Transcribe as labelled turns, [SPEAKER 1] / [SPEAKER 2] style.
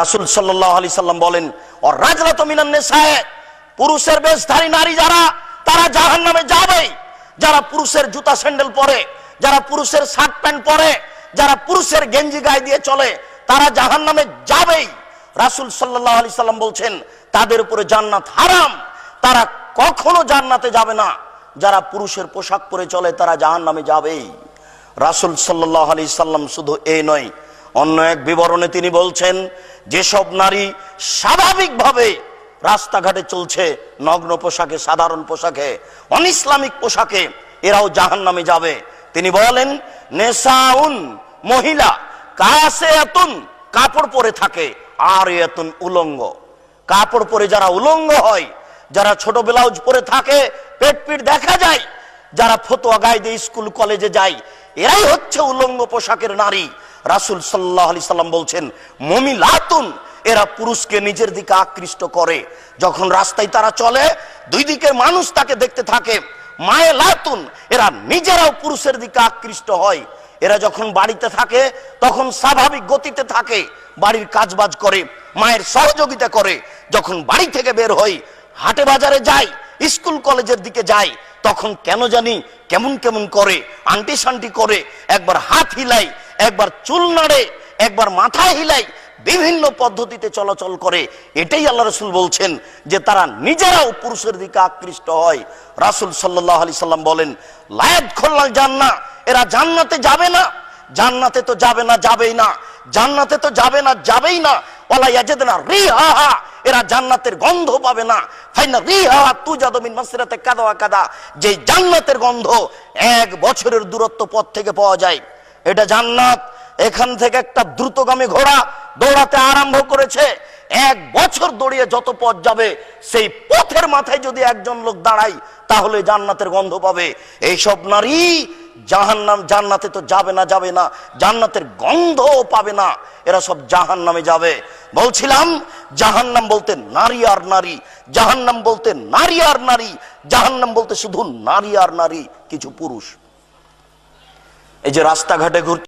[SPEAKER 1] রাসুল সাল্লাহ আলি সাল্লাম বলেন ও রাজরাত মিনান নেশায় পুরুষের বেশধারী নারী যারা, তারা জাহান নামে যাবেই যারা পুরুষের জুতা স্যান্ডেল পরে, যারা পুরুষের শার্ট প্যান্ট পরে, যারা পুরুষের গেঞ্জি গায়ে দিয়ে চলে, তারা জাহান নামে যাবেই। রাসুল সাল্লাহ আলি সাল্লাম বলছেন, তাদের উপরে জান্নাত হারাম। তারা কখনো জান্নাতে যাবে না। যারা পুরুষের পোশাক পরে চলে, তারা জাহান নামে যাবেই। রাসুল সাল্লাহ আলি সাল্লাম শুধু এই নয় অন্য এক বিবরণে তিনি বলছেন, যেসব নারী স্বাভাবিকভাবে রাস্তাঘাটে চলছে, নগ্ন পোশাকে, সাধারণ পোশাকে, অনিসলামিক পোশাকে, এরাও জাহান নামে যাবে। তিনি বলেন নেশাউন মহিলা কাছে এতুন কাপড় পরে থাকে, আর এতুন উলঙ্গ। কাপড় পরে যারা উলঙ্গ হয়, যারা ছোট ব্লাউজ পরে থাকে পেট পিট দেখা যায় যারা ফতোয়া গায়ে দিয়ে স্কুল, কলেজে যায়, এরাই হচ্ছে উলঙ্গ পোশাকের নারী। রাসুল সাল্লাহ আলি সাল্লাম বলছেন, মমিলাতুন এরা পুরুষকে নিজের দিকে আকৃষ্ট করে। যখন রাস্তায় তারা চলে, দুই দিকের মানুষ তাকে দেখতে থাকে। মায়ে লাতুন এরা নিজেরাও পুরুষের দিকে আকৃষ্ট হয়। এরা যখন বাড়িতে থাকে, তখন স্বাভাবিক গতিতে থাকে, বাড়ির কাজবাজ করে, মায়ের সহযোগিতা করে। যখন বাড়ি থেকে বের হই, হাটে বাজারে যাই, স্কুল, কলেজের দিকে যাই তখন কেন জানি কেমন কেমন করে, আন্টি সান্টি করে, একবার হাত হিলাই, একবার চুল নাড়ে, একবার মাথা হিলাই বিভিন্ন পদ্ধতিতে চলাচল করে। এটাই আল্লাহ রসুল বলছেন যে তারা নিজেরাও পুরুষের দিকে আকৃষ্ট হয়। রাসুল সাল্লাহ আলি সাল্লাম বলেন লায়াত খোল্লাল জান্না এরা জান্নাতে যাবে না। জান্নাতে তো যাবে না, যাবেই না। জান্নাতে তো যাবে না, যাবেই না। ওলা ইয়াজেদ না রিহা এরা জান্নাতের গন্ধ পাবে না। ফাইনা রিহা তু যাদমিন মাসরাতে কাদা কাদা যে জান্নাতের গন্ধ এক বছরের দূরত্ব পথ থেকে পাওয়া যায়। এটা জান্নাত। এখান থেকে একটা দ্রুতগামী ঘোড়া দৌড়াতে আরম্ভ করেছে। এক বছর দৌড়িয়ে যত পথ যাবে, সেই পথের মাথায় যদি একজন লোক দাঁড়ায়, তাহলে জান্নাতের গন্ধ পাবে। এইসব নারী জাহান্নাম জান্নাতে তো যাবে না যাবে না। জান্নাতের গন্ধও পাবে না। এরা সব জাহান নামে যাবে। বলছিলাম জাহান নাম বলতে নারী আর নারী জাহান নাম বলতে নারী আর নারী জাহান নাম বলতে শুধু নারী আর নারী, কিছু পুরুষ। এই যে রাস্তাঘাটে ঘুরছে